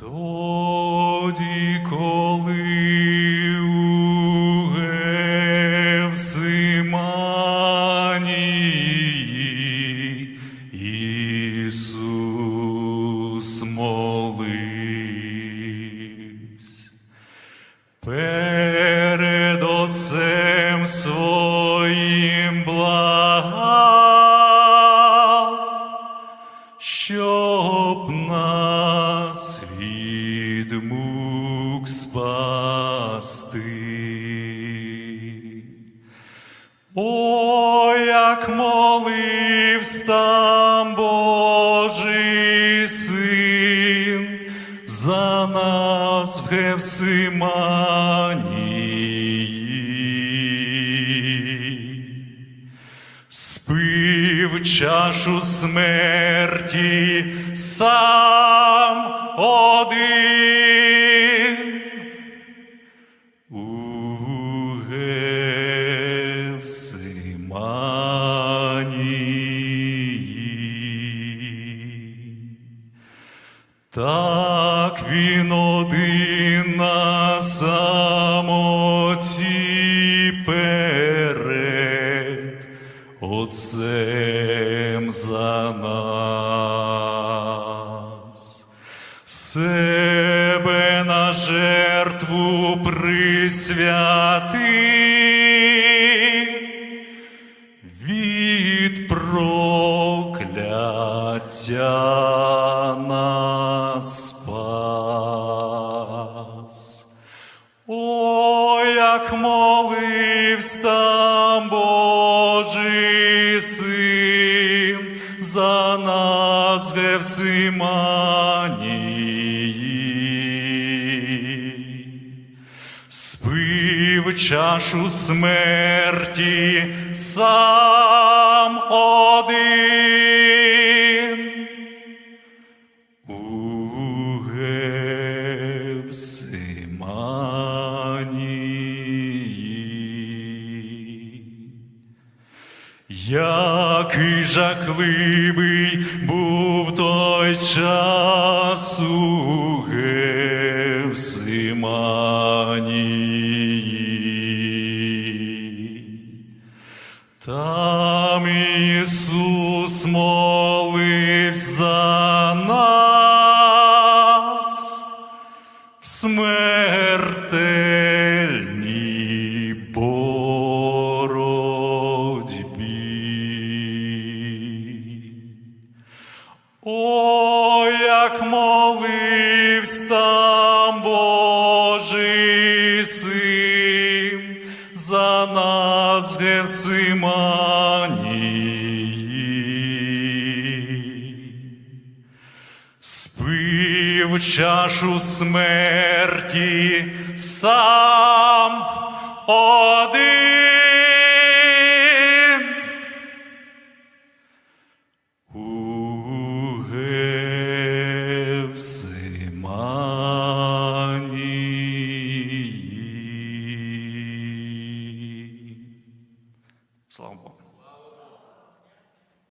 Тоді, коли у Гефсиманії Ісус молився, перед Отцем своїм благав, щоб нас спасти. О, як молився там Божий син за нас в Гефсиманії. Спив чашу смерті сам один. Так він один на самоті перед Отцем за нас. Себе на жертву присвятив від прокляття нас спас. О, як молився там Божий син за нас в. Спив чашу смерті сам один. Гефсиманії. Який жахливий був той час у Гефсиманії. Там Ісус молився смертельній боротьбі. О, як молився там Божий син за нас в Спив чашу смерті сам один у Гефсиманії. Слава Богу.